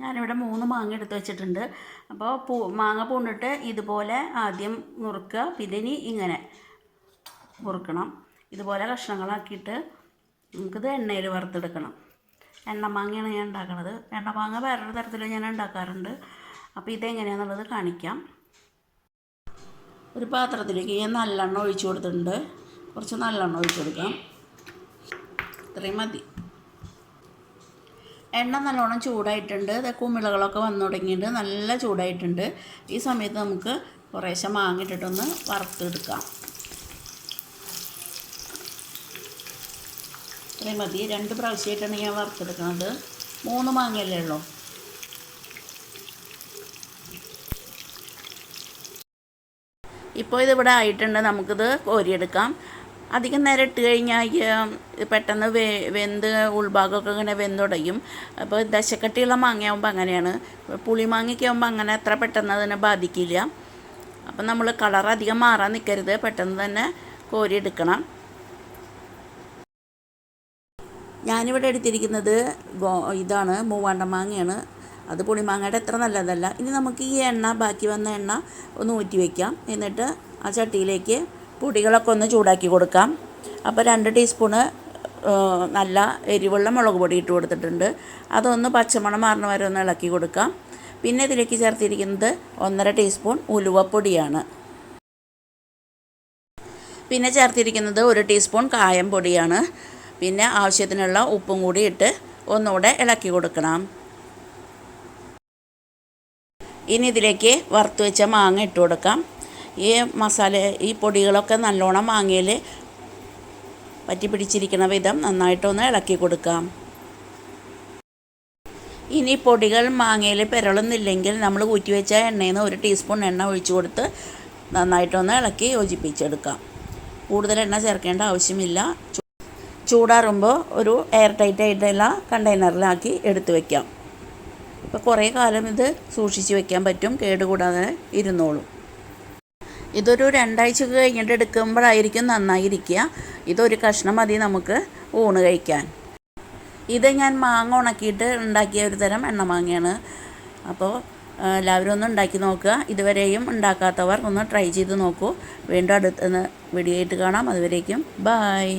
ഞാനിവിടെ മൂന്ന് മാങ്ങ എടുത്ത് വെച്ചിട്ടുണ്ട്. അപ്പോൾ പൂ മാങ്ങ പൂണ്ടിട്ട് ഇതുപോലെ ആദ്യം നുറുക്കുക. പിന്നെ ഇനി ഇങ്ങനെ മുറുക്കണം ഇതുപോലെ കഷ്ണങ്ങളാക്കിയിട്ട് നമുക്കിത് എണ്ണയിൽ വറുത്തെടുക്കണം. എണ്ണ മാങ്ങയാണ് ഞാൻ ഉണ്ടാക്കുന്നത് എണ്ണ മാങ്ങ വേറൊരു തരത്തിൽ ഞാൻ ഉണ്ടാക്കാറുണ്ട്. അപ്പോൾ ഇതെങ്ങനെയാണെന്നുള്ളത് കാണിക്കാം. ഒരു പാത്രത്തിലേക്ക് ഞാൻ നല്ലെണ്ണ ഒഴിച്ചു കൊടുത്തിട്ടുണ്ട്. കുറച്ച് നല്ലെണ്ണ ഒഴിച്ചു കൊടുക്കാം. ഇത്രയും മതി. എണ്ണ നല്ലോണം ചൂടായിട്ടുണ്ട്. കുമിളകളൊക്കെ വന്നു തുടങ്ങിയിട്ടുണ്ട്. നല്ല ചൂടായിട്ടുണ്ട്. ഈ സമയത്ത് നമുക്ക് കുറേശ്ശെ മാങ്ങിട്ടിട്ടൊന്ന് വറുത്തെടുക്കാം. ഇത്രയും മതി. രണ്ട് പ്രാവശ്യമായിട്ടാണ് ഞാൻ വറുത്തെടുക്കുന്നത്. മൂന്ന് മാങ്ങയല്ലേ ഉള്ളൂ. ഇപ്പോൾ ഇതിവിടെ ആയിട്ടുണ്ട്. നമുക്കിത് കോരിയെടുക്കാം. അധികം നേരം ഇട്ട് കഴിഞ്ഞാൽ പെട്ടെന്ന് വെ വെന്ത് ഉൾഭാഗമൊക്കെ ഇങ്ങനെ വെന്തുടയും. അപ്പോൾ ദശക്കട്ടിയുള്ള മാങ്ങയാകുമ്പോൾ അങ്ങനെയാണ്. പുളിമാങ്ങയ്ക്ക് ആകുമ്പോൾ അങ്ങനെ അത്ര പെട്ടെന്ന് അതിനെ ബാധിക്കില്ല. അപ്പം നമ്മൾ കളർ അധികം മാറാൻ നിൽക്കരുത് പെട്ടെന്ന് തന്നെ കോരിയെടുക്കണം ഞാനിവിടെ എടുത്തിരിക്കുന്നത് ഇതാണ്. മൂവാണ്ട മാങ്ങയാണ്. അത് പുളിമാങ്ങയുടെ എത്ര നല്ലതല്ല. ഇനി നമുക്ക് ഈ എണ്ണ ബാക്കി വന്ന എണ്ണ ഒന്ന് ഊറ്റി വയ്ക്കാം എന്നിട്ട് ആ ചട്ടിയിലേക്ക് പൊടികളൊക്കെ ഒന്ന് ചൂടാക്കി കൊടുക്കാം. അപ്പോൾ രണ്ട് ടീസ്പൂണ് നല്ല എരിവുള്ള മുളക് പൊടി ഇട്ട് കൊടുത്തിട്ടുണ്ട്. അതൊന്ന് പച്ചമണം മാറുന്ന വരെ ഒന്ന് ഇളക്കി കൊടുക്കാം. പിന്നെ ഇതിലേക്ക് ചേർത്തിരിക്കുന്നത് ഒന്നര ടീസ്പൂൺ ഉലുവപ്പൊടിയാണ്. പിന്നെ ചേർത്തിരിക്കുന്നത് ഒരു ടീസ്പൂൺ കായം പൊടിയാണ്. പിന്നെ ആവശ്യത്തിനുള്ള ഉപ്പും കൂടി ഇട്ട് ഒന്നുകൂടെ ഇളക്കി കൊടുക്കണം. ഇനി ഇതിലേക്ക് വറുത്ത് വെച്ച മാങ്ങ ഇട്ട് കൊടുക്കാം. ഈ മസാല ഈ പൊടികളൊക്കെ നല്ലോണം മാങ്ങയിൽ പറ്റി പിടിച്ചിരിക്കുന്ന വിധം നന്നായിട്ടൊന്ന് ഇളക്കി കൊടുക്കാം. ഇനി പൊടികൾ മാങ്ങയിൽ പിരളുന്നില്ലെങ്കിൽ നമ്മൾ ഊറ്റി വെച്ച എണ്ണയിൽ നിന്ന് ഒരു ടീസ്പൂൺ എണ്ണ ഒഴിച്ചു കൊടുത്ത് നന്നായിട്ടൊന്ന് ഇളക്കി യോജിപ്പിച്ചെടുക്കാം. കൂടുതൽ എണ്ണ ചേർക്കേണ്ട ആവശ്യമില്ല. ചൂടാറുമ്പോൾ ഒരു എയർ ടൈറ്റ് ആയിട്ടുള്ള കണ്ടെയ്നറിലാക്കി എടുത്തു വയ്ക്കാം ഇപ്പോൾ കുറേ കാലം ഇത് സൂക്ഷിച്ച് വയ്ക്കാൻ പറ്റും കേടുകൂടാതെ ഇരുന്നോളും. ഇതൊരു രണ്ടാഴ്ച കഴിഞ്ഞിട്ട് എടുക്കുമ്പോഴായിരിക്കും നന്നായിരിക്കുക. ഇതൊരു കഷ്ണം മതി നമുക്ക് ഊണ് കഴിക്കാൻ. ഇത് ഞാൻ മാങ്ങ ഉണക്കിയിട്ട് ഉണ്ടാക്കിയ ഒരു തരം എണ്ണമാങ്ങയാണ് അപ്പോൾ എല്ലാവരും ഒന്ന് ഉണ്ടാക്കി നോക്കുക. ഇതുവരെയും ഉണ്ടാക്കാത്തവർ ഒന്ന് ട്രൈ ചെയ്ത് നോക്കൂ. വീണ്ടും അടുത്ത വീഡിയോ ആയിട്ട് കാണാം. അതുവരേക്കും ബായ്